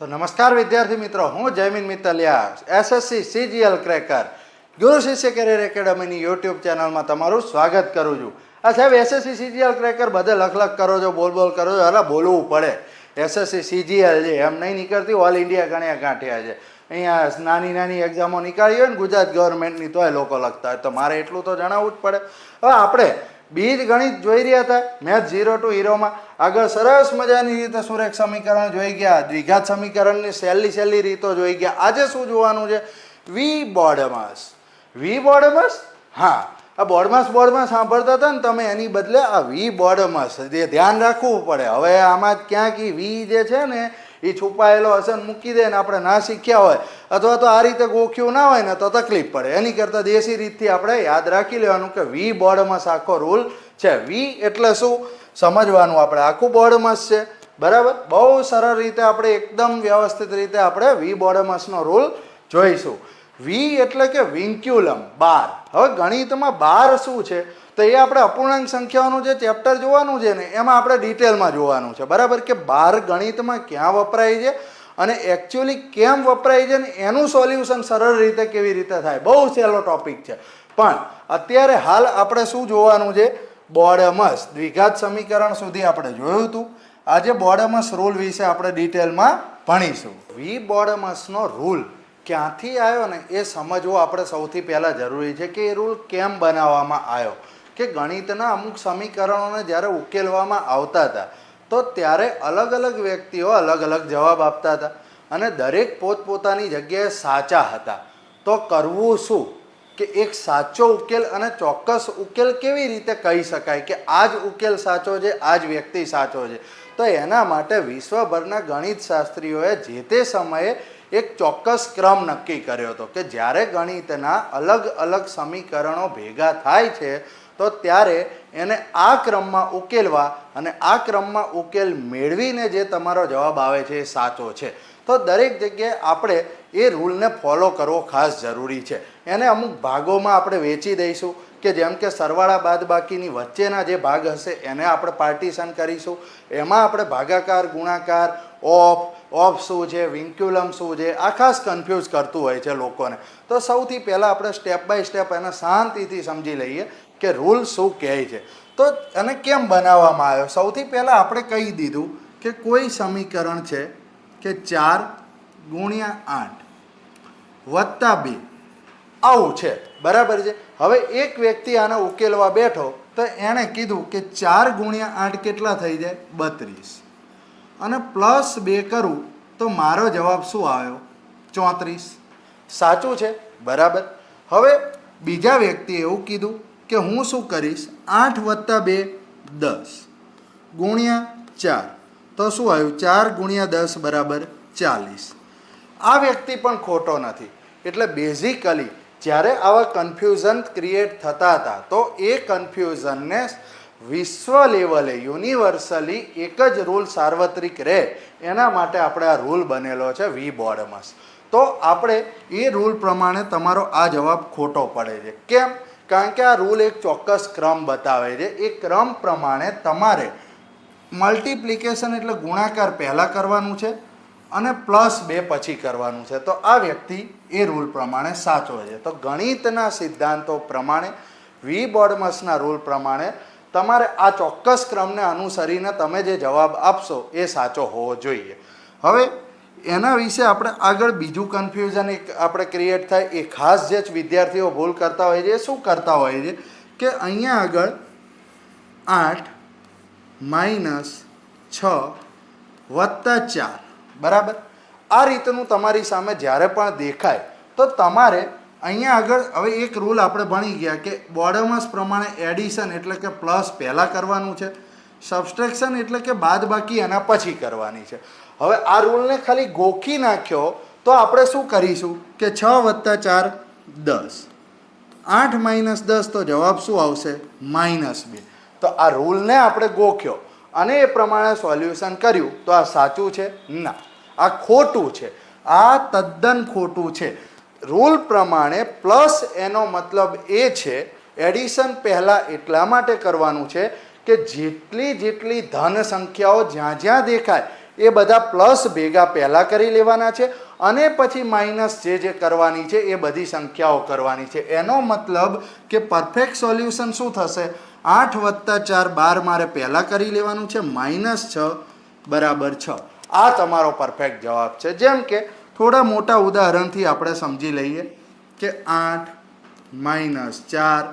તો નમસ્કાર વિદ્યાર્થી મિત્રો, હું Jaymin Mittaliya SSC CGL cracker ગુરુ શિષ્ય કેરિયર એકેડમીની યુટ્યુબ ચેનલમાં તમારું સ્વાગત કરું છું. આ સાહેબ એસએસસી સીજીએલ ક્રેકર બધે લખ લખ કરો છો, બોલ બોલ કરો છો અલા બોલવું પડે. એસએસસી સીજીએલ છે એમ નહીં નીકળતી ઓલ ઇન્ડિયા ગણ્યા ગાંઠ્યા છે. અહીંયા નાની નાની એક્ઝામો નીકાળી હોય ને ગુજરાત ગવર્મેન્ટની તોય લોકો લખતા હોય. તો મારે એટલું તો જણાવવું જ પડે. હવે આપણે બીજ ગણિત જોઈ રહ્યા હતા. મેથ ઝીરો ટુ હીરોમાં આગળ સરસ મજાની રીતે સુરેખ સમીકરણ જોઈ ગયા. દ્વિઘાત સમીકરણની સહેલી સહેલી રીતો જોઈ ગયા. આજે શું જોવાનું છે? વી બોર્ડમાસ વી બોર્ડમાસ હા. આ બોર્ડમાસ બોર્ડમાં સાંભળતા હતા ને તમે એની બદલે આ વી બોર્ડમાસ જે ધ્યાન રાખવું પડે. હવે આમાં ક્યાંક વી જે છે ને એ છુપાયેલો હશે ને મૂકી દે ને આપણે ના શીખ્યા હોય, અથવા તો આ રીતે ગોખ્યું ના હોય ને તો તકલીફ પડે. એની કરતાં દેશી રીતથી આપણે યાદ રાખી લેવાનું કે વી બોર્ડમાં આખો રૂલ છે. વી એટલે શું? સમજવાનું આપણે. આખું બોર્ડમાં છે. બરાબર? બહુ સરળ રીતે આપણે એકદમ વ્યવસ્થિત રીતે આપણે વી બોર્ડમસનો રૂલ જોઈશું. વી એટલે કે વિન્ક્યુલમ, બાર. હવે ગણિતમાં બાર શું છે? તો એ આપણે અપૂર્ણાંક સંખ્યાઓનું જે ચેપ્ટર જોવાનું છે ને, એમાં આપણે ડિટેલમાં જોવાનું છે. બરાબર કે બાર ગણિતમાં ક્યાં વપરાય છે અને એકચ્યુઅલી કેમ વપરાય છે ને, એનું સોલ્યુશન સરળ રીતે કેવી રીતે થાય? બહુ સહેલો ટોપિક છે. પણ અત્યારે હાલ આપણે શું જોવાનું છે? બોડમસ દ્વિઘાત સમીકરણ સુધી આપણે જોયું હતું. આજે બોર્ડમસ રૂલ વિશે આપણે ડિટેલમાં ભણીશું. વી બોર્ડમસનો રૂલ ક્યાંથી આવ્યો ને, એ સમજવો આપણે સૌથી પહેલાં જરૂરી છે કે એ રૂલ કેમ બનાવવામાં આવ્યો. કે ગણિતના અમુક સમીકરણોને જ્યારે ઉકેલવામાં આવતા હતા, તો ત્યારે અલગ અલગ વ્યક્તિઓ અલગ અલગ જવાબ આપતા હતા અને દરેક પોતપોતાની જગ્યાએ સાચા હતા. તો કરવું શું? કે એક સાચો ઉકેલ અને ચોક્કસ ઉકેલ કેવી રીતે કહી શકાય કે આ જ ઉકેલ સાચો છે આ જ વ્યક્તિ સાચો છે? તો એના માટે વિશ્વભરના ગણિત શાસ્ત્રીઓએ જે તે સમયે એક ચોક્કસ ક્રમ નક્કી કર્યો હતો કે જ્યારે ગણિતના અલગ અલગ સમીકરણો ભેગા થાય છે તો ત્યારે એને આ ક્રમમાં ઉકેલવા અને આ ક્રમમાં ઉકેલ મેળવીને જે તમારો જવાબ આવે છે એ સાચો છે. તો દરેક જગ્યાએ આપણે એ રૂલને ફોલો કરવો ખાસ જરૂરી છે. એને અમુક ભાગોમાં આપણે વેચી દઈશું કે જેમ કે સરવાળા બાદબાકીની વચ્ચેના જે ભાગ હશે એને આપણે પાર્ટીશન કરીશું. એમાં આપણે ભાગાકાર, ગુણાકાર, ઓફ ઓફ શું છે, વિન્ક્યુલમ શું છે, આ ખાસ કન્ફ્યુઝ કરતું હોય છે લોકોને. તો સૌથી પહેલાં આપણે સ્ટેપ બાય સ્ટેપ એને શાંતિથી સમજી લઈએ કે રૂલ શું કહે છે? તો એને કેમ બનાવવામાં આવ્યો? સૌથી પહેલાં આપણે કહી દીધું કે કોઈ સમીકરણ છે કે ચાર ગુણ્યા આઠ વત્તા બે. આવું છે. બરાબર છે? હવે એક વ્યક્તિ આને ઉકેલવા બેઠો તો એણે કીધું કે ચાર ગુણ્યા આઠ કેટલા થઈ જાય? બત્રીસ. અને પ્લસ બે કરું તો મારો જવાબ શું આવ્યો? ચોત્રીસ. સાચું છે? બરાબર. હવે બીજા વ્યક્તિએ એવું કીધું કે હું શું કરીશ? આઠ વત્તા બે, દસ. ગુણ્યા ચાર. તો શું આવ્યું? ચાર ગુણ્યા દસ બરાબર ચાલીસ. આ વ્યક્તિ પણ ખોટો નથી. એટલે બેઝિકલી જ્યારે આવા કન્ફ્યુઝન ક્રિએટ થતા હતા, તો એ કન્ફ્યુઝનને વિશ્વ લેવલે યુનિવર્સલી એક જ રૂલ સાર્વત્રિક રહે. એના માટે આપણે આ રૂલ બનેલો છે વી બોર્ડમસ તો આપણે એ રૂલ પ્રમાણે તમારો આ જવાબ ખોટો પડે છે. કેમ? કારણ કે આ રૂલ એક ચોક્કસ ક્રમ બતાવે છે. એ ક્રમ પ્રમાણે તમારે મલ્ટિપ્લિકેશન એટલે ગુણાકાર પહેલાં કરવાનું છે અને પ્લસ બે પછી કરવાનું છે. તો આ વ્યક્તિ એ રૂલ પ્રમાણે સાચો છે. તો ગણિતના સિદ્ધાંતો પ્રમાણે, વી બોર્ડમસના રૂલ પ્રમાણે તમારે આ ચોક્કસ ક્રમને અનુસરીને તમે જે જવાબ આપશો એ સાચો હોવો જોઈએ. હવે એના વિશે આપણે આગળ બીજું કન્ફ્યુઝન એક આપણે ક્રિએટ થાય એ ખાસ જે વિદ્યાર્થીઓ ભૂલ કરતા હોય છે, એ શું કરતા હોય છે કે અહીંયા આગળ આઠ માઇનસ છ વત્તા ચાર. બરાબર? આ રીતનું તમારી સામે જ્યારે પણ દેખાય, તો તમારે અહીંયા આગળ હવે એક રૂલ આપણે ભણી ગયા કે બોડમસ પ્રમાણે એડિશન એટલે કે પ્લસ પહેલાં કરવાનું છે સબસ્ટ્રેક્શન એટલે કે બાદ બાકી એના પછી કરવાની છે. હવે આ રૂલને ખાલી ગોખી નાખ્યો તો આપણે શું કરીશું કે છ વત્તા ચાર દસ. આઠ માઇનસ દસ તો જવાબ શું આવશે? માઇનસ બે. તો આ રૂલને આપણે ગોખ્યો અને એ પ્રમાણે સોલ્યુશન કર્યું. તો આ સાચું છે? ના. આ ખોટું છે. આ તદ્દન ખોટું છે. રૂલ પ્રમાણે પ્લસ એનો મતલબ એ છે, એડિશન પહેલાં એટલા માટે કરવાનું છે કે જેટલી જેટલી ધન સંખ્યાઓ જ્યાં જ્યાં દેખાય એ બધા પ્લસ ભેગા પહેલાં કરી લેવાના છે અને પછી માઇનસ જે જે કરવાની છે એ બધી સંખ્યાઓ કરવાની છે. એનો મતલબ કે પરફેક્ટ સોલ્યુશન શું થશે? આઠ વત્તા ચાર બાર મારે પહેલાં કરી લેવાનું છે, માઇનસ છ બરાબર છ. આ તમારો પરફેક્ટ જવાબ છે. જેમ કે થોડા મોટા ઉદાહરણથી આપણે સમજી લઈએ કે આઠ માઇનસ ચાર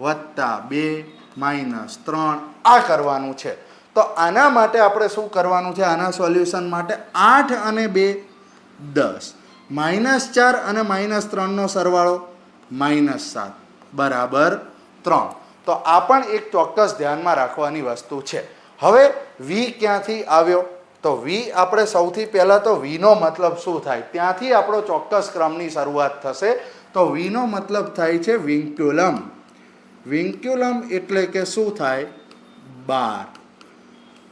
વત્તા બે માઇનસ ત્રણ આ કરવાનું છે. તો આના માટે આપણે શું કરવાનું છે? આના સોલ્યુશન માટે આઠ અને બે દસ. માઇનસ ચાર અને માઇનસ ત્રણનો સરવાળો માઇનસ સાત. બરાબર? ત્રણ. તો આ પણ એક ચોક્કસ ધ્યાનમાં રાખવાની વસ્તુ છે. હવે વી ક્યાંથી આવ્યો? તો વી આપણે સૌથી પહેલાં તો વીનો મતલબ શું થાય? ત્યાંથી આપણો ચોક્કસ ક્રમની શરૂઆત થશે. તો વીનો મતલબ થાય છે વિન્ક્યુલમ વિન્ક્યુલમ એટલે કે શું થાય? બાર.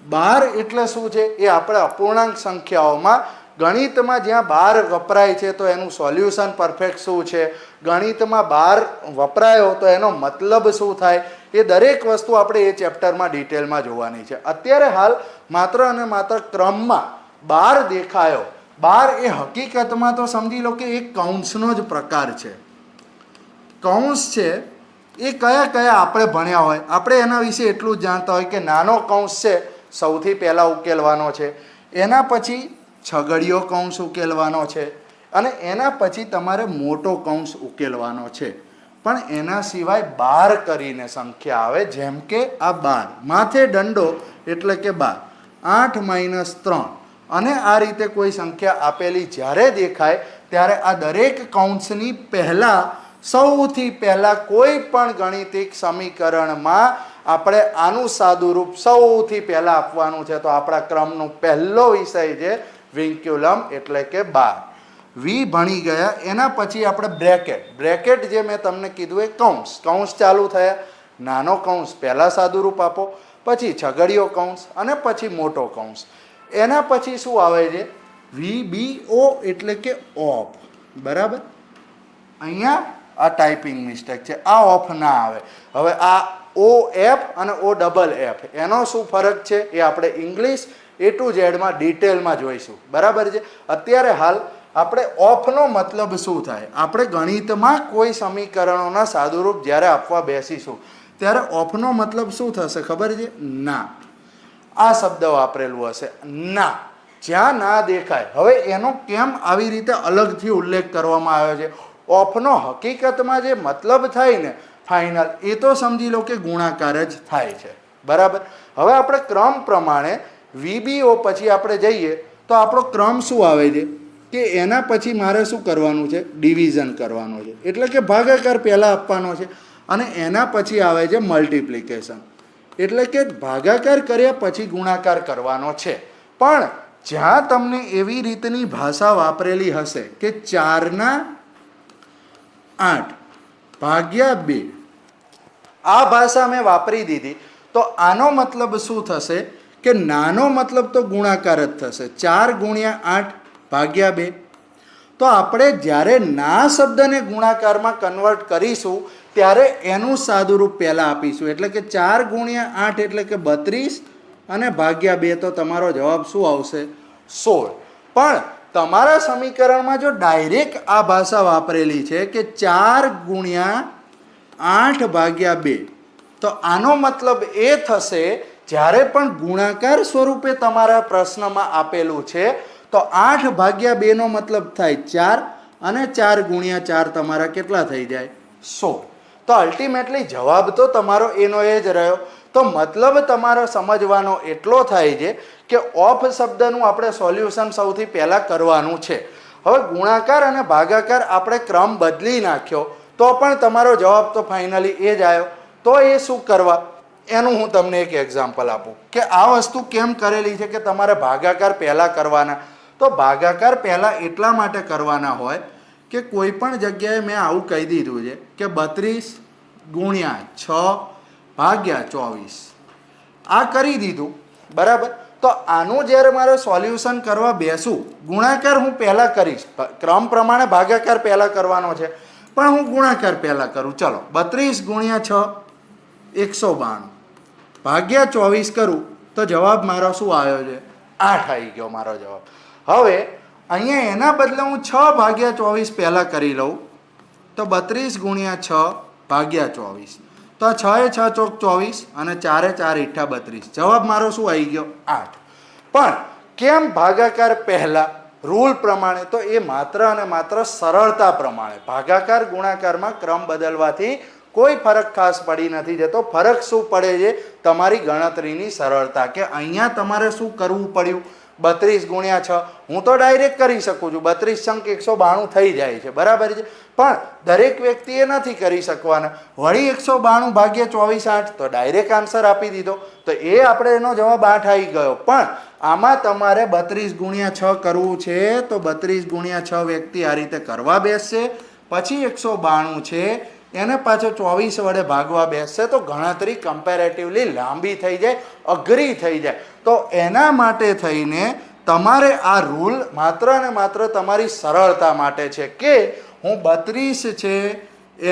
બાર એટલે શું છે? એ આપણે અપૂર્ણાંક સંખ્યાઓમાં ગણિતમાં જ્યાં બાર વપરાય છે, તો એનું સોલ્યુશન પરફેક્ટ શું છે? ગણિતમાં બાર વપરાયો, તો એનો મતલબ શું થાય? એ દરેક વસ્તુ આપણે એ ચેપ્ટરમાં ડિટેલમાં જોવાની છે. અત્યારે હાલ માત્ર અને માત્ર ક્રમમાં બાર દેખાયો. બાર એ હકીકતમાં તો સમજી લો કે એક કૌંસનો જ પ્રકાર છે. કૌંસ છે, એ કયા કયા આપણે ભણ્યા હોય? આપણે એના વિશે એટલું જ જાણતા હોય કે નાનો કૌંસ છે સૌથી પહેલાં ઉકેલવાનો છે. એના પછી છગડીયો કૌંસ ઉકેલવાનો છે અને એના પછી તમારે મોટો કૌંસ ઉકેલવાનો છે. પણ એના સિવાય બાર કરીને સંખ્યા આવે, જેમ કે આ બાર. માથે દંડો એટલે કે બાર. આઠ માઇનસ ત્રણ. અને આ રીતે કોઈ સંખ્યા આપેલી જ્યારે દેખાય, ત્યારે આ દરેક કૌંસની પહેલાં, સૌથી પહેલાં કોઈ પણ ગણિતિક સમીકરણમાં આપણે આનું સાદુરૂપ સૌથી પહેલાં આપવાનું છે તો આપણા ક્રમનો પહેલો વિષય છે વિન્ક્યુલમ એટલે કે બાર. વી ભણી ગયા, એના પછી આપણે બ્રેકેટ. બ્રેકેટ જે મેં તમને કીધું એ કૌંસ. કૌંસ ચાલુ થયા. નાનો કૌંસ, પહેલાં સાદુરૂપ આપો, પછી છગડીયો કૌંસ અને પછી મોટો કૌંસ. એના પછી શું આવે છે? વી બી ઓ એટલે કે ઓફ. બરાબર? અહીંયા આ ટાઈપિંગ મિસ્ટેક છે. આ ઓફ ના આવે. હવે આ ઓ એફ અને ઓ ડબલ એફ. એનો શું ફરક છે? એ આપણે ઇંગ્લિશ એ ટુ ઝેડમાં ડિટેલમાં જોઈશું. બરાબર છે? અત્યારે હાલ આપણે ઓફનો મતલબ શું થાય? આપણે ગણિતમાં કોઈ સમીકરણોના સાદુરૂપ જ્યારે આપવા બેસીશું, ત્યારે ઓફનો મતલબ શું થશે ખબર છે? ના. આ શબ્દ વાપરેલું હશે. ના. જ્યાં ના દેખાય. હવે એનો કેમ આવી રીતે અલગથી ઉલ્લેખ કરવામાં આવ્યો છે? ઓફનો હકીકતમાં જે મતલબ થાય ને ફાઇનલ એ તો સમજી લો કે ગુણાકાર જ થાય છે. બરાબર? હવે આપણે ક્રમ પ્રમાણે વીબીઓ પછી આપણે જઈએ તો આપણો ક્રમ શું આવે છે? કે એના પછી મારે શું કરવાનું છે? ડિવિઝન કરવાનું છે. એટલે કે ભાગાકાર પહેલાં આપવાનો છે અને એના પછી આવે છે મલ્ટિપ્લિકેશન. એટલે કે ભાગાકાર કર્યા પછી ગુણાકાર કરવાનો છે. પણ જ્યાં તમને એવી રીતની ભાષા વાપરેલી હશે કે ચારના આઠ ભાગ્યા બે આ ભાષા મેં વાપરી દીધી. તો આનો મતલબ શું થશે કે નાનો મતલબ તો ગુણાકાર જ થશે. ચાર ગુણ્યા આઠ ભાગ્યા બે. તો આપણે જ્યારે ના શબ્દને ગુણાકારમાં કન્વર્ટ કરીશું, ત્યારે એનું સાદુરૂપ પહેલાં આપીશું. એટલે કે ચાર ગુણ્યા આઠ એટલે કે બત્રીસ અને ભાગ્યા બે તો તમારો જવાબ શું આવશે? સોળ. પણ તમારા સમીકરણમાં જો ડાયરેક્ટ આ ભાષા વાપરેલી છે કે ચાર ગુણ્યા આઠ ભાગ્યા બે. તો આનો મતલબ એ થશે, જ્યારે પણ ગુણાકાર સ્વરૂપે તમારા પ્રશ્નમાં આપેલું છે, તો આઠ ભાગ્યા બેનો મતલબ થાય ચાર અને ચાર ગુણ્યા ચાર તમારા કેટલા થઈ જાય? સો. તો અલ્ટિમેટલી જવાબ તો તમારો એનો એ જ રહ્યો. તો મતલબ તમારો સમજવાનો એટલો થાય છે કે ઓફ શબ્દનું આપણે સોલ્યુશન સૌથી પહેલાં કરવાનું છે. હવે ગુણાકાર અને ભાગાકાર આપણે ક્રમ બદલી નાખ્યો. તો પણ તમારો જવાબ તો ફાઇનલી એ જ આવ્યો તો એ શું કરવા? એનું હું તમને એક એક્ઝામ્પલ આપું કે આ વસ્તુ કેમ કરેલી છે કે તમારે ભાગાકાર પહેલાં કરવાના? તો ભાગાકાર પહેલાં એટલા માટે કરવાના હોય કે કોઈ પણ જગ્યાએ મેં આવું કહી દીધું છે કે બત્રીસ ગુણ્યા છ ભાગ્યા ચોવીસ. આ કરી દીધું, બરાબર? તો આનું જ્યારે મારે સોલ્યુશન કરવા બેસું, ગુણાકાર હું પહેલાં કરીશ. ક્રમ પ્રમાણે ભાગાકાર પહેલાં કરવાનો છે. પણ હું ગુણાકાર પહેલાં કરું. ચાલો, બત્રીસ ગુણ્યા છ, એકસો બાણું. ભાગ્યા ચોવીસ કરું, તો જવાબ મારો શું આવ્યો છે? આઠ આવી ગયો મારો જવાબ. હવે, અહીંયા એના બદલે હું છ ભાગ્યા ચોવીસ પહેલાં કરી લઉં, તો બત્રીસ ગુણ્યા છ, ભાગ્યા ચોવીસ. તો આ છ એ છ ચોક ચોવીસ અને ચારે ચાર ઈઠા બત્રીસ. જવાબ મારો શું આવી ગયો? આઠ. પણ કેમ ભાગાકાર પહેલા રૂલ પ્રમાણે તો એ માત્ર અને માત્ર સરળતા પ્રમાણે, ભાગાકાર ગુણાકારમાં ક્રમ બદલવાથી કોઈ ફરક ખાસ પડી નથી જતો. ફરક શું પડે છે? તમારી ગણતરીની સરળતા કે અહીંયા તમારે શું કરવું પડ્યું? બત્રીસ ગુણ્યા છ, હું તો ડાયરેક્ટ કરી શકું છું. બત્રીસ સંક એકસો બાણું થઈ જાય છે. બરાબર છે? પણ દરેક વ્યક્તિએ નથી કરી શકવાના. વળી એકસો બાણું ભાગ્યા ચોવીસ આઠ, તો ડાયરેક્ટ આન્સર આપી દીધો. તો એ આપણે એનો જવાબ આઠ આવી ગયો. પણ આમાં તમારે બત્રીસ ગુણ્યા છ કરવું છે, તો બત્રીસ ગુણ્યા છ વ્યક્તિ આ રીતે કરવા બેસશે. પછી એકસો બાણું છે, એને પાછો ચોવીસ વડે ભાગવા બેસશે, તો ગણતરી કમ્પેરેટિવલી લાંબી થઈ જાય, અઘરી થઈ જાય. તો એના માટે થઈને તમારે આ રૂલ માત્ર ને માત્ર તમારી સરળતા માટે છે કે હું બત્રીસ છે,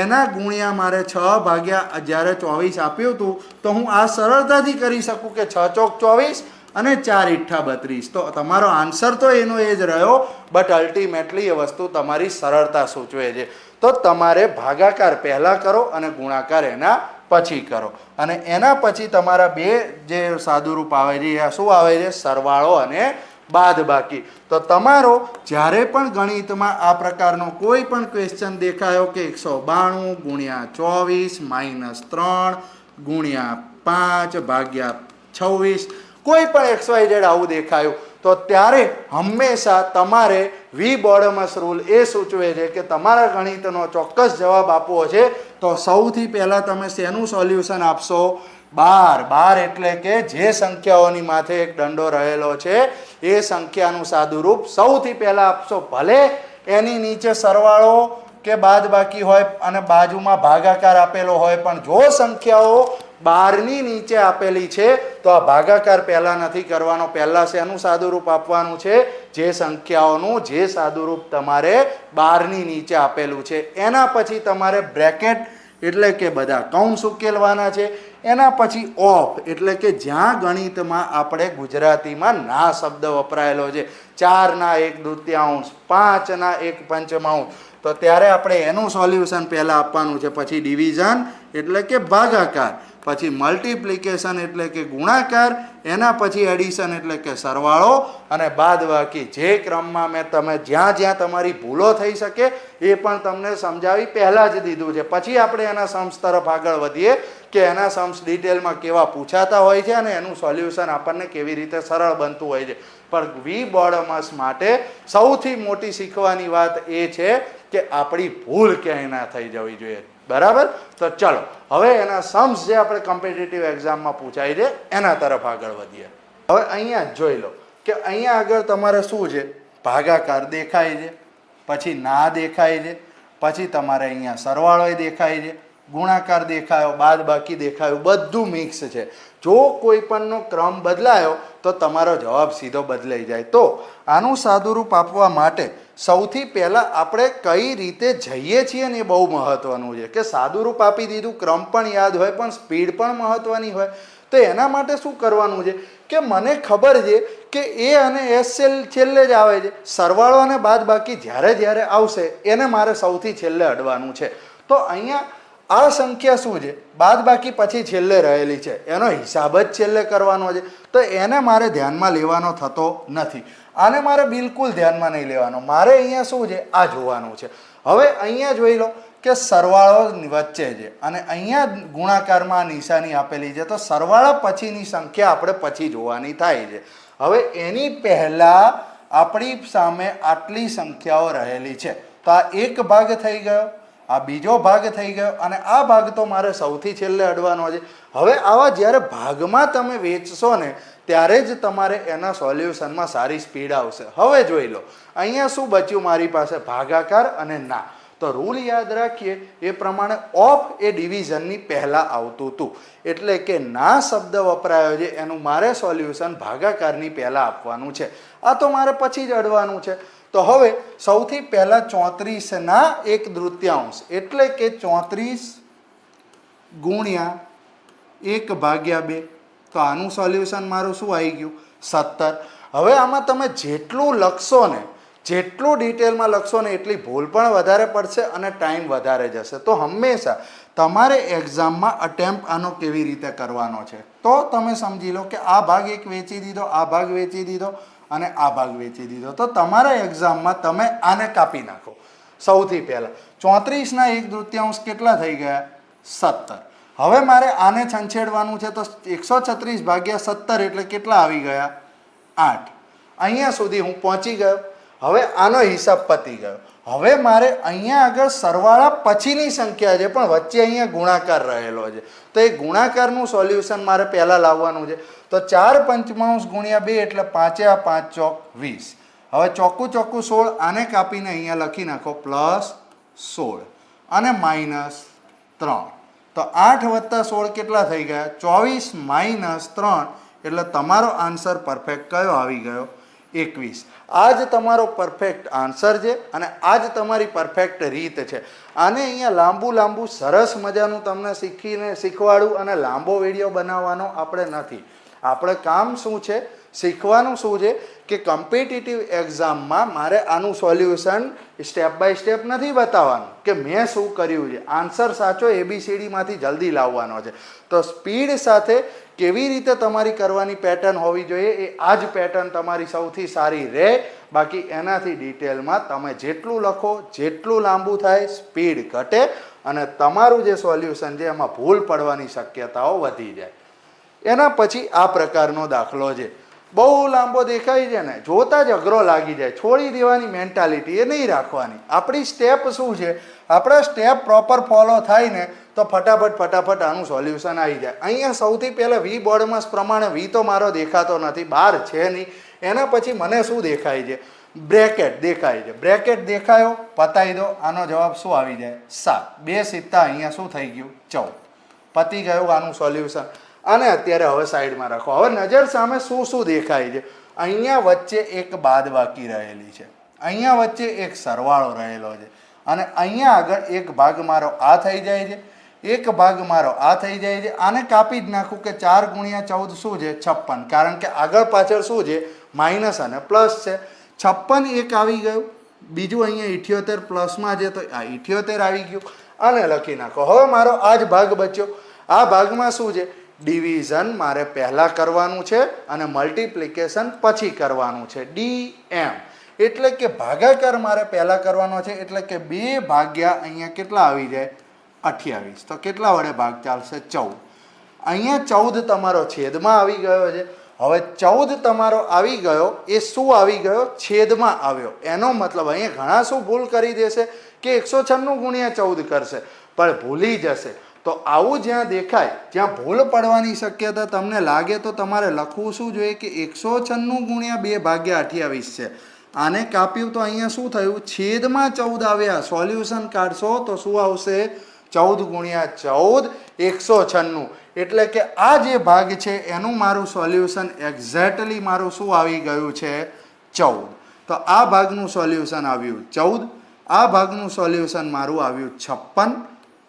એના ગુણ્યા મારે છ ભાગ્યા જ્યારે ચોવીસ આપ્યું હતું, તો હું આ સરળતાથી કરી શકું કે છ ચોક ચોવીસ અને ચાર ઈઠ્ઠા બત્રીસ. તો તમારો આન્સર તો એનો એ જ રહ્યો બટ અલ્ટિમેટલી એ વસ્તુ તમારી સરળતા સૂચવે છે. તો તમારે ભાગાકાર પહેલાં કરો અને ગુણાકાર એના પછી કરો. અને એના પછી તમારા બે જે સાદુરૂપ આવે છે, એ શું આવે છે? સરવાળો અને બાદ બાકી. તો તમારો જ્યારે પણ ગણિતમાં આ પ્રકારનો કોઈ પણ ક્વેશ્ચન દેખાયો કે એકસો બાણું ગુણ્યા ચોવીસ માઇનસ ત્રણ ગુણ્યા પાંચ ભાગ્યા છવ્વીસ કોઈ પણ એક્સ વાય ઝેડ આવું દેખાયું, તો ત્યારે હંમેશા તમારે વી બોડમસ રૂલ એ સૂચવે છે કે તમારા ગણિતનો ચોક્કસ જવાબ આપવો છે. તો સૌથી પહેલાં તમે શેનું સોલ્યુશન આપશો? બાર. બાર એટલે કે જે સંખ્યાઓની માથે એક દંડો રહેલો છે, એ સંખ્યાનું સાદુરૂપ સૌથી પહેલાં આપશો. ભલે એની નીચે સરવાળો કે બાદ બાકી હોય અને બાજુમાં ભાગાકાર આપેલો હોય, પણ જો સંખ્યાઓ બારની નીચે આપેલી છે, તો આ ભાગાકાર પહેલાં નથી કરવાનો. પહેલાં શેનું સાદુરૂપ આપવાનું છે? જે સંખ્યાઓનું, જે સાદુરૂપ તમારે બારની નીચે આપેલું છે. એના પછી તમારે બ્રેકેટ એટલે કે બધા કૌંસ ઉકેલવાના છે. એના પછી ઓફ એટલે કે જ્યાં ગણિતમાં આપણે ગુજરાતીમાં ના શબ્દ વપરાયેલો છે. ચારના એક દૃત્યાંશ, પાંચના એક પંચમાંશ તો ત્યારે આપણે એનું સોલ્યુશન પહેલાં આપવાનું છે, પછી ડિવિઝન એટલે કે ભાગાકાર, પછી મલ્ટિપ્લિકેશન એટલે કે ગુણાકાર, એના પછી એડિશન એટલે કે સરવાળો, અને બાદબાકી જે ક્રમમાં મેં તમે જ્યાં જ્યાં તમારી ભૂલો થઈ શકે એ પણ તમને સમજાવી પહેલાં જ દીધું છે. પછી આપણે એના સમ્સ તરફ આગળ વધીએ કે એના સમ્સ ડિટેલમાં કેવા પૂછાતા હોય છે અને એનું સોલ્યુશન આપણને કેવી રીતે સરળ બનતું હોય છે. પણ વી બોર્ડમસ માટે સૌથી મોટી શીખવાની વાત એ છે કે આપણી ભૂલ ક્યાંય ના થઈ જવી જોઈએ. બરાબર? તો ચલો, હવે એના સમ્સ જે આપણે કોમ્પિટિટિવ એક્ઝામમાં પૂછાય છે, એના તરફ આગળ વધીએ. હવે અહીંયા જોઈ લો કે અહીંયા આગળ તમારે શું છે? ભાગાકાર દેખાય છે, પછી ના દેખાય છે, પછી તમારે અહીંયા સરવાળો દેખાય છે ગુણાકાર દેખાયો, બાદ બાકી દેખાયું, બધું મિક્સ છે. જો કોઈ પણનો ક્રમ બદલાયો, તો તમારો જવાબ સીધો બદલાઈ જાય. તો આનું સાદુરૂપ આપવા માટે સૌથી પહેલાં આપણે કઈ રીતે જઈએ છીએ ને એ બહુ મહત્ત્વનું છે. કે સાદુરૂપ આપી દીધું, ક્રમ પણ યાદ હોય, પણ સ્પીડ પણ મહત્ત્વની હોય. તો એના માટે શું કરવાનું છે? કે મને ખબર છે કે એ અને એસ સેલ છેલ્લે જ આવે છે. સરવાળો અને બાદ બાકી જ્યારે જ્યારે આવશે, એને મારે સૌથી છેલ્લે અડવાનું છે. તો અહીંયા આ સંખ્યા શું છે? બાદ બાકી પછી છેલ્લે રહેલી છે. એનો હિસાબ જ છેલ્લે કરવાનો છે. તો એને મારે ધ્યાનમાં લેવાનો થતો નથી. આને મારે બિલકુલ ધ્યાનમાં નહીં લેવાનો. મારે અહીંયા શું છે? આ જોવાનું છે. હવે અહીંયા જોઈ લો કે સરવાળો વચ્ચે છે અને અહીંયા ગુણાકારમાં નિશાની આપેલી છે. તો સરવાળા પછીની સંખ્યા આપણે પછી જોવાની થાય છે. હવે એની પહેલાં આપણી સામે આટલી સંખ્યાઓ રહેલી છે. તો આ એક ભાગ થઈ ગયો. આ બીજો ભાગ થઈ ગયો અને આ ભાગ તો મારે સૌથી છેલ્લે અડવાનો છે. હવે આવા જ્યારે ભાગમાં તમે વેચશો ને, ત્યારે જ તમારે એના સોલ્યુશનમાં સારી સ્પીડ આવશે. હવે જોઈ લો, અહીંયા શું બચ્યું મારી પાસે? ભાગાકાર અને ના. તો રૂલ યાદ રાખીએ, એ પ્રમાણે ઓફ એ ડિવિઝનની પહેલાં આવતું હતું. એટલે કે ના શબ્દ વપરાયો છે, એનું મારે સોલ્યુશન ભાગાકારની પહેલાં આપવાનું છે. આ તો મારે પછી જ અડવાનું છે. તો હવે સૌથી પહેલાં ચોત્રીસના એક દૃત્યાંશ. એટલે કે ચોત્રીસ ગુણ્યા એક ભાગ્યા બે. તો આનું સોલ્યુશન મારું શું આવી ગયું? સત્તર. હવે આમાં તમે જેટલું લખશો ને, જેટલું ડિટેલમાં લખશો ને, એટલી ભૂલ પણ વધારે પડશે અને ટાઈમ વધારે જશે. તો હંમેશા તમારે એક્ઝામમાં અટેમ્પ આનો કેવી રીતે કરવાનો છે? તો તમે સમજી લો કે આ ભાગ એક વેચી દીધો, આ ભાગ વેચી દીધો અને આ ભાગ વેચી દીધો. તો તમારા એક્ઝામમાં તમે આને કાપી નાખો. સૌથી પહેલાં ચોત્રીસના એક તૃતીયાંશ કેટલા થઈ ગયા? સત્તર. હવે મારે આને છંછેડવાનું છે તો એકસો છત્રીસ ભાગ્યા સત્તર એટલે કેટલા આવી ગયા? આઠ. અહીંયા સુધી હું પહોંચી ગયો. હવે આનો હિસાબ પતી ગયો. હવે મારે અહીંયા આગળ સરવાળા પછીની સંખ્યા છે પણ વચ્ચે અહીંયા ગુણાકાર રહેલો છે. તો એ ગુણાકારનું સોલ્યુશન મારે પહેલાં લાવવાનું છે. તો ચાર પંચમાંશ ગુણ્યા બે એટલે પાંચે આ પાંચ ચોક વીસ. હવે ચોખ્ખું ચોખ્ખું સોળ આને કાપીને અહીંયા લખી નાખો પ્લસ સોળ અને માઇનસ ત્રણ. તો આઠ વત્તા સોળ કેટલા થઈ ગયા? ચોવીસ માઇનસ ત્રણ એટલે તમારો આન્સર પરફેક્ટ કયો આવી ગયો? એકવીસ. આ જ તમારો પરફેક્ટ આન્સર છે અને આ જ તમારી પરફેક્ટ રીત છે. આને અહીંયા લાંબુ લાંબુ સરસ મજાનું તમને શીખીને શીખવાડું અને લાંબો વીડિયો બનાવવાનો આપણે નથી. આપણે કામ શું છે? શીખવાનું શું છે? કે કમ્પિટિટિવ એક્ઝામમાં મારે આનું સોલ્યુશન સ્ટેપ બાય સ્ટેપ નથી બતાવવાનું. કે મેં શું કર્યું છે? આન્સર સાચો એબીસીડીમાંથી જલ્દી લાવવાનો છે. તો સ્પીડ સાથે કેવી રીતે તમારી કરવાની પેટર્ન હોવી જોઈએ એ આ જ પેટર્ન તમારી સૌથી સારી રહે. બાકી એનાથી ડિટેલમાં તમે જેટલું લખો, જેટલું લાંબુ થાય સ્પીડ ઘટે અને તમારું જે સોલ્યુશન છે એમાં ભૂલ પડવાની શક્યતાઓ વધી જાય. એના પછી આ પ્રકારનો દાખલો છે. બહુ લાંબો દેખાય છે ને, જોતા જ અઘરો લાગી જાય. છોડી દેવાની મેન્ટાલિટી એ નહીં રાખવાની. આપણી સ્ટેપ શું છે? આપણા સ્ટેપ પ્રોપર ફોલો થાય ને, તો ફટાફટ ફટાફટ આનું સોલ્યુશન આવી જાય. અહીંયા સૌથી પહેલાં વી બોર્ડમાં પ્રમાણે વી તો મારો દેખાતો નથી બહાર છે નહીં. એના પછી મને શું દેખાય છે? બ્રેકેટ દેખાય છે. બ્રેકેટ દેખાયો પતાવી દો. આનો જવાબ શું આવી જાય? સાત. બે સિત્તા અહીંયા શું થઈ ગયું? ચૌદ. પતી ગયું આનું સોલ્યુશન અને અત્યારે હવે સાઈડમાં રાખો. હવે નજર સામે શું શું દેખાય છે? અહીંયા વચ્ચે એક બાદબાકી રહેલી છે. અહીંયા વચ્ચે એક સરવાળો રહેલો છે. અને અહીંયા આગળ એક ભાગ મારો આ થઈ જાય છે. એક ભાગ મારો આ થઈ જાય છે. આને કાપી જ નાખું કે ચાર ગુણ્યા ચૌદ શું છે? છપ્પન. કારણ કે આગળ પાછળ શું છે? માઇનસ અને પ્લસ છે. છપ્પન એક આવી ગયું. બીજું અહીંયા ઇઠ્યોતેર પ્લસમાં છે તો આ ઇઠ્યોતેર આવી ગયું. અને લખી નાખો. હવે મારો આ જ ભાગ બચ્યો. આ ભાગમાં શું છે? ડિવિઝન મારે પહેલાં કરવાનું છે અને મલ્ટિપ્લિકેશન પછી કરવાનું છે. ડી એમ એટલે કે ભાગાકાર મારે પહેલાં કરવાનો છે, એટલે કે બે ભાગ્યા અહીંયા કેટલા આવી જાય? અઠ્યાવીસ. તો કેટલા વડે ભાગ ચાલશે? ચૌદ. અહીંયા ચૌદ તમારો છેદમાં આવી ગયો છે. હવે ચૌદ તમારો આવી ગયો, એ શું આવી ગયો? છેદમાં આવ્યો. એનો મતલબ અહીંયા ઘણા શું ભૂલ કરી દેશે કે એકસો છન્નું ગુણ્યા ચૌદ કરશે. પણ ભૂલી જશે. તો આવું જ્યાં દેખાય જ્યાં ભૂલ પડવાની શક્યતા તમને લાગે તો તમારે લખવું શું જોઈએ કે એકસો છન્નું ગુણ્યા બે ભાગ્યા અઠ્યાવીસ છે. આને કાપ્યું તો અહીંયા શું થયું? છેદમાં ચૌદ આવ્યા. સોલ્યુશન કાઢશો તો શું આવશે? ચૌદ ગુણ્યા ચૌદ, એકસો છન્નું. એટલે કે આ જે ભાગ છે, એનું મારું સોલ્યુશન એક્ઝેક્ટલી મારું શું આવી ગયું છે? ચૌદ. તો આ ભાગનું સોલ્યુશન આવ્યું ચૌદ. આ ભાગનું સોલ્યુશન મારું આવ્યું છપ્પન.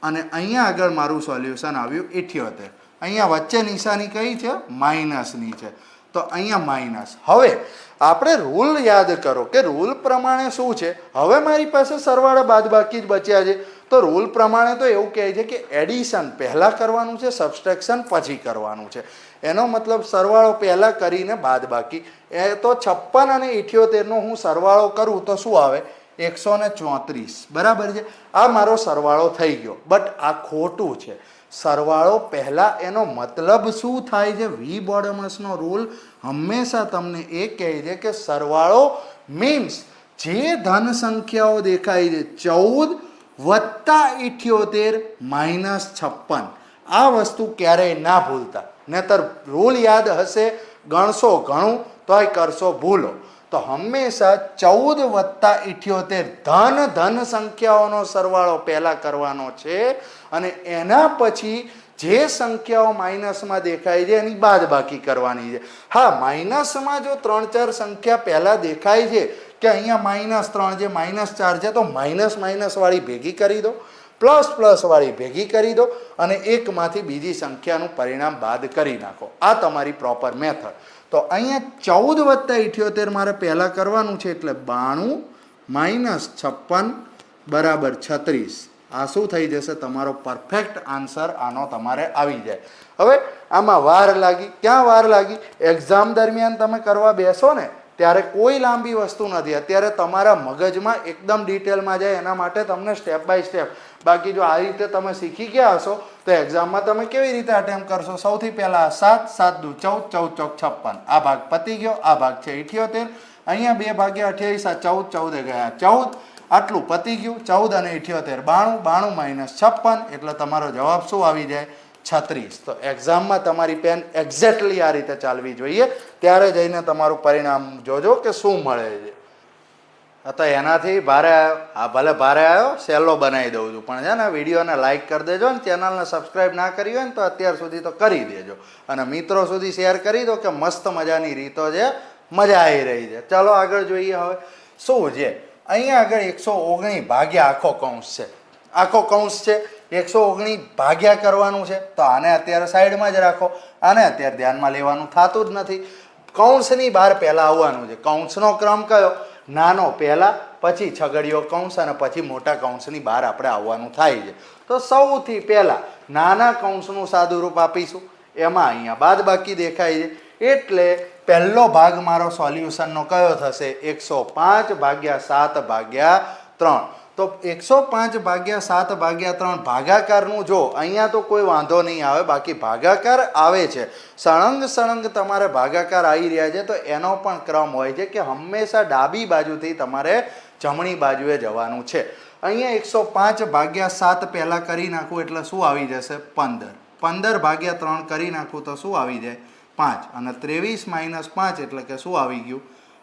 અને અહીંયા આગળ મારું સોલ્યુશન આવ્યું ઇઠ્યોતેર. અહીંયા વચ્ચે નિશાની કઈ છે? માઇનસની છે. તો અહીંયા માઇનસ હવે, આપણે રૂલ યાદ કરો કે રૂલ પ્રમાણે શું છે? હવે મારી પાસે સરવાળા બાદબાકી જ બચ્યા છે. તો રૂલ પ્રમાણે તો એવું કહે છે કે એડિશન પહેલાં કરવાનું છે સબસ્ટ્રેક્શન પછી કરવાનું છે. એનો મતલબ સરવાળો પહેલાં કરીને બાદબાકી. એ તો છપ્પન અને ઇઠ્યોતેરનો હું સરવાળો કરું તો શું આવે? એકસો ને ચોત્રીસ. બરાબર છે? આ મારો સરવાળો થઈ ગયો. બટ આ ખોટું છે. સરવાળો પહેલાં એનો મતલબ શું થાય છે? વી બોડમસનો રૂલ હંમેશા તમને એ કહે છે કે સરવાળો મીન્સ જે ધન સંખ્યાઓ દેખાય છે, ચૌદ વત્તા ઇઠ્યોતેર માઇનસ છપ્પન. આ વસ્તુ ક્યારેય ના ભૂલતા. નહીતર રૂલ યાદ હશે, ગણશો ઘણું તોય કરશો ભૂલો. તો હંમેશા ચૌદ વત્તા ઇઠ્યોતેર ધન ધન સંખ્યાઓનો સરવાળો પહેલાં કરવાનો છે અને એના પછી જે સંખ્યાઓ માઇનસમાં દેખાય છે એની બાદ બાકી કરવાની છે. હા, માઇનસમાં જો ત્રણ ચાર સંખ્યા પહેલાં દેખાય છે કે અહીંયા માઇનસ ત્રણ જે માઇનસ ચાર છે, તો માઇનસ માઇનસ વાળી ભેગી કરી દો, પ્લસ પ્લસ વાળી ભેગી કરી દો અને એકમાંથી બીજી સંખ્યાનું પરિણામ બાદ કરી નાખો. આ તમારી પ્રોપર મેથડ. તો અહીંયા ચૌદ વત્તા ઇઠ્યોતેર મારે પહેલાં કરવાનું છે એટલે બાણું માઇનસ છપ્પન બરાબર છત્રીસ. આ શું થઈ જશે? તમારો પરફેક્ટ આન્સર આનો તમારે આવી જાય. હવે આમાં વાર લાગી. ક્યાં વાર લાગી? એક્ઝામ દરમિયાન તમે કરવા બેસો ને, ત્યારે કોઈ લાંબી વસ્તુ નથી. અત્યારે તમારા મગજમાં એકદમ ડિટેલમાં જાય એના માટે તમને સ્ટેપ બાય સ્ટેપ બાકી જો આ રીતે તમે શીખી ગયા હશો, તો એક્ઝામમાં તમે કેવી રીતે અટેમ્પ કરશો? સૌથી પહેલાં સાત સાત દુ ચૌદ ચૌદ, ચોક, છપ્પન. આ ભાગ પતી ગયો, આ ભાગ છે ઇઠ્યોતેર. અહીંયા બે ભાગ્યા અઠ્યાવીસ, આ ચૌદ, ચૌદે ગયા. ચૌદ આટલું પતી ગયું, ચૌદ અને ઇઠ્યોતેર. બાણું બાણું માઇનસ છપ્પન, એટલે તમારો જવાબ શું આવી જાય? છત્રીસ. તો એક્ઝામમાં તમારી પેન એક્ઝેક્ટલી આ રીતે ચાલવી જોઈએ. ત્યારે જઈને તમારું પરિણામ જોજો કે શું મળે છે. તો એનાથી ભારે આ ભલે ભારે આવ્યો સહેલો બનાવી દઉં છું. પણ છે ને, વિડીયોને લાઇક કરી દેજો ને, ચેનલને સબસ્ક્રાઈબ ના કરી હોય ને, તો અત્યાર સુધી તો કરી દેજો. અને મિત્રો સુધી શેર કરી દો કે મસ્ત મજાની રીતો છે, મજા આવી રહી છે. ચાલો આગળ જોઈએ હવે. શું છે? અહીંયા આગળ એકસો ઓગણીસ ભાગ્યા આખો કૌંસ છે. આખો કૌંસ છે. એકસો ઓગણીસ ભાગ્યા કરવાનું છે. તો આને અત્યારે સાઈડમાં જ રાખો. આને અત્યારે ધ્યાનમાં લેવાનું થતું જ નથી. કૌંસની બહાર પહેલાં આવવાનું છે. કૌંસનો ક્રમ કયો? નાનો પહેલાં, પછી છગડીયો કૌંસ અને પછી મોટા કૌંસની બહાર આપણે આવવાનું થાય છે. તો સૌથી પહેલાં નાના કૌંસનું સાદું રૂપ આપીશું. એમાં અહીંયા બાદ બાકી દેખાય છે. એટલે પહેલો ભાગ મારો સોલ્યુશનનો કયો થશે? એકસો પાંચ ભાગ્યા સાત ભાગ્યા ત્રણ. તો એકસો પાંચ ભાગ્યા સાત ભાગ્યા ત્રણ ભાગાકારનું જો, અહીંયા તો કોઈ વાંધો નહીં આવે, બાકી ભાગાકાર આવે છે. સળંગ સળંગ તમારે ભાગાકાર આવી રહ્યા છે, તો એનો પણ ક્રમ હોય છે કે હંમેશા ડાબી બાજુથી તમારે જમણી બાજુએ જવાનું છે. અહીંયા એકસો પાંચ ભાગ્યા સાત પહેલાં કરી નાખું એટલે શું આવી જશે? પંદર. પંદર ભાગ્યા ત્રણ કરી નાખું તો શું આવી જાય? પાંચ. અને ત્રેવીસ માઇનસ પાંચ એટલે કે શું આવી ગયું?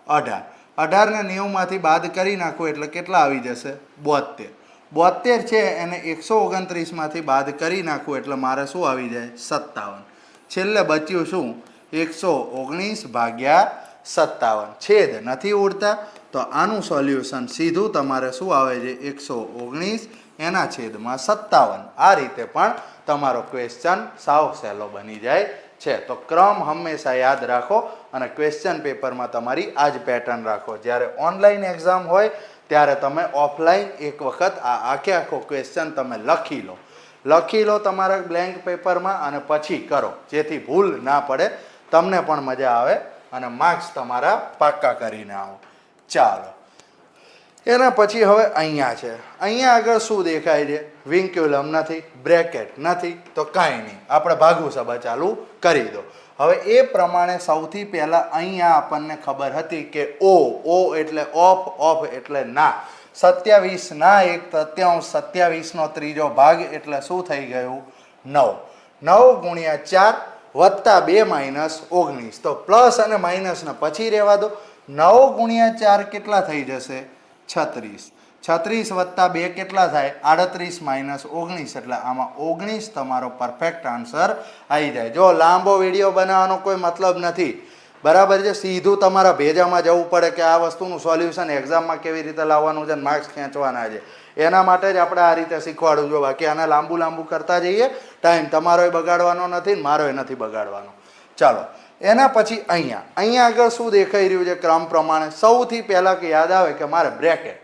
અઢાર. અઢારને નેવુંમાંથી બાદ કરી નાખો એટલે કેટલા આવી જશે? બોતેર બોતેર છે એને એકસો ઓગણત્રીસમાંથી બાદ કરી નાખું એટલે મારે શું આવી જાય? સત્તાવન. છેલ્લે બચ્યું શું? એકસો ઓગણીસ ભાગ્યા સત્તાવન. છેદ નથી ઉડતા, તો આનું સોલ્યુશન સીધું તમારે શું આવે છે? એકસો ઓગણીસ, એના છેદમાં સત્તાવન. આ રીતે પણ તમારો ક્વેશ્ચન સાવ સહેલો બની જાય. છે. તો ક્રમ હંમેશા યાદ રાખો અને ક્વેશ્ચન પેપરમાં તમારી આ જ પેટર્ન રાખો. જ્યારે ઓનલાઈન એક્ઝામ હોય, ત્યારે તમે ઓફલાઈન એક વખત આ આખે આખો ક્વેશ્ચન તમે લખી લો. લખી લો તમારા બ્લેન્ક પેપરમાં અને પછી કરો. જેથી ભૂલ ના પડે. તમને પણ મજા આવે અને માર્ક્સ તમારા પાક્કા કરીને આવો. ચાલો. એના પછી હવે અહીંયા છે. અહીંયા આગળ શું દેખાય છે? વિન્ક્યુલમ નથી, બ્રેકેટ નથી, તો કાંઈ નહીં. આપણે ભાગુ સભા ચાલુ કરી દો. હવે એ પ્રમાણે સૌથી પહેલાં અહીંયા આપણને ખબર હતી કે ઓ ઓ એટલે ઓફ ઓફ એટલે ના. સત્યાવીસ ના એક તત્યાંશ સત્યાવીસનો ત્રીજો ભાગ એટલે શું થઈ ગયું? નવ. નવ ગુણ્યા ચાર વત્તા બે માઇનસ ઓગણીસ. તો પ્લસ અને માઇનસને પછી રહેવા દો. નવ ગુણ્યા ચાર કેટલા થઈ જશે? છત્રીસ. છત્રીસ વત્તા બે કેટલા થાય? આડત્રીસ માઇનસ ઓગણીસ. એટલે આમાં ઓગણીસ તમારો પરફેક્ટ આન્સર આવી જાય. જો લાંબો વીડિયો બનાવવાનો કોઈ મતલબ નથી. બરાબર છે? સીધું તમારા ભેજામાં જવું પડે કે આ વસ્તુનું સોલ્યુશન એક્ઝામમાં કેવી રીતે લાવવાનું છે માર્ક્સ ખેંચવાના છે. એના માટે જ આપણે આ રીતે શીખવાડવું જોઈએ. બાકી આને લાંબુ લાંબુ કરતા જઈએ. ટાઈમ તમારોય બગાડવાનો નથી ને મારોય નથી બગાડવાનો. ચાલો. એના પછી અહીંયા. અહીંયા આગળ શું દેખાઈ રહ્યું છે? ક્રમ પ્રમાણે સૌથી પહેલાં કે યાદ આવે કે મારે બ્રેકેટ.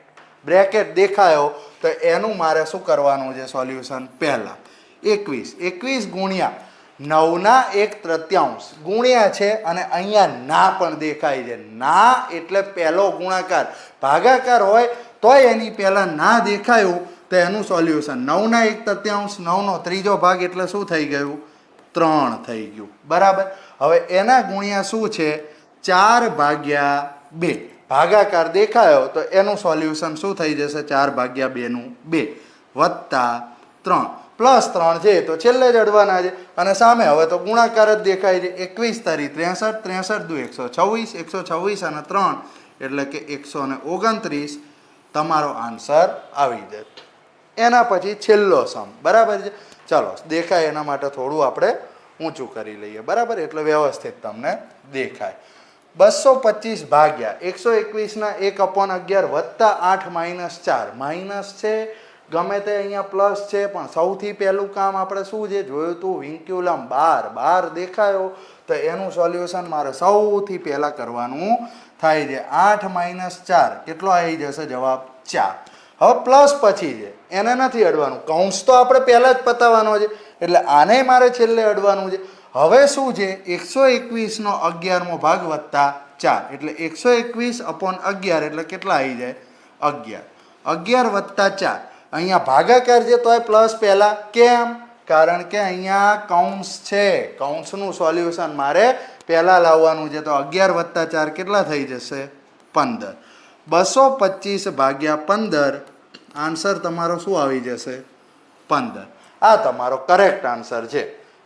બ્રેકેટ દેખાયો તો એનું મારે શું કરવાનું છે સોલ્યુશન? પહેલાં. એકવીસ. એકવીસ ગુણ્યા નવના એક તૃત્યાંશ. ગુણ્યા છે અને અહીંયા ના પણ દેખાય છે. ના એટલે પહેલો ગુણાકાર. ભાગાકાર હોય તોય એની પહેલાં ના દેખાયું તો એનું સોલ્યુશન. નવના એક તૃત્યાંશ, નવનો ત્રીજો ભાગ એટલે શું થઈ ગયું? ત્રણ થઈ ગયું. બરાબર? હવે એના ગુણ્યા શું છે? ચાર ભાગ્યા બે. ભાગાકાર દેખાયો તો એનું સોલ્યુશન શું થઈ જશે? ચાર ભાગ્યા બેનું બે વત્તા ત્રણ. પ્લસ ત્રણ છે તો છેલ્લે જડવાના છે. અને સામે હવે તો ગુણાકાર જ દેખાય છે. એકવીસ તારી ત્રેસઠ ત્રેસઠ દુ એકસો છવ્વીસ એકસો છવ્વીસ અને ત્રણ એટલે કે એકસો ને ઓગણત્રીસ. તમારો આન્સર આવી જાય. એના પછી છેલ્લો સમ બરાબર છે? ચાલો, દેખાય એના માટે થોડું આપણે ઊંચું કરી લઈએ. બરાબર? એટલે વ્યવસ્થિત તમને દેખાય. બસો પચીસ ભાગ્યા. એકસો એકવીસના એક અપોન અગિયાર વત્તા આઠ માઇનસ ચાર. માઇનસ છે, ગમે તે અહીંયા પ્લસ છે, પણ સૌથી પહેલું કામ આપણે શું છે? જોયું તું, વિન્ક્યુલમ બાર. બાર દેખાયો, તો એનું સોલ્યુશન મારે સૌથી પહેલાં કરવાનું થાય છે. આઠ માઇનસ ચાર. કેટલો આવી જશે? જવાબ ચાર. હવે પ્લસ પછી છે. એને નથી અડવાનું. કૌંસ તો આપણે પહેલાં જ પતાવવાનો છે. એટલે આને મારે છેલ્લે અડવાનું છે. હવે શું છે? એકસો એકવીસનો અગિયારમો ભાગ વત્તા ચાર. એટલે એકસો એકવીસ અપોન અગિયાર એટલે કેટલા આવી જાય? અગિયાર. અગિયાર વત્તા ચાર. અહીંયા ભાગાકાર છે તો એ પ્લસ પહેલાં કેમ? કારણ કે અહીંયા કૌંસ છે. કૌંસનું સોલ્યુશન મારે પહેલાં લાવવાનું છે. તો અગિયાર વત્તા ચાર કેટલા થઈ જશે? પંદર. બસો પચીસ ભાગ્યા પંદર. આન્સર તમારો શું આવી જશે? પંદર. આ તમારો કરેક્ટ આન્સર છે.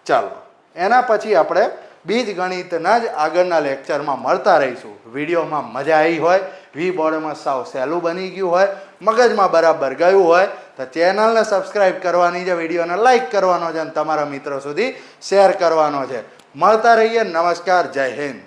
ચાલો, એના પછી આપણે બીજ ગણિતના જ આગળના લેક્ચરમાં મળતા રહીશું. વિડીયોમાં મજા આવી હોય, વી બોર્ડમાં સાવ સહેલું બની ગયું હોય, મગજમાં બરાબર ગયું હોય, તો ચેનલને સબસ્ક્રાઈબ કરવાની છે, વિડીયોને લાઇક કરવાનો છે અને તમારા મિત્રો સુધી શેર કરવાનો છે. મળતા રહીએ. નમસ્કાર. જય હિન્દ.